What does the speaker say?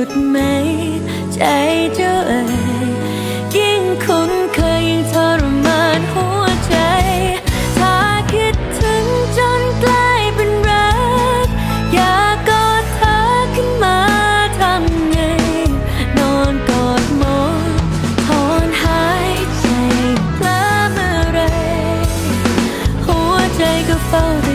ยุดไหม ใจเจ้าเอ๋ยยิ่งคุ้นเคยยิ่งทรมานหัวใจ ถ้าคิดถึงจนกลายเป็นรัก อยากกอดเธอขึ้นมาทำไง นอนกอดหมอนถอนหายใจเพลาเมื่อไร หัวใจก็เฝ้าแต่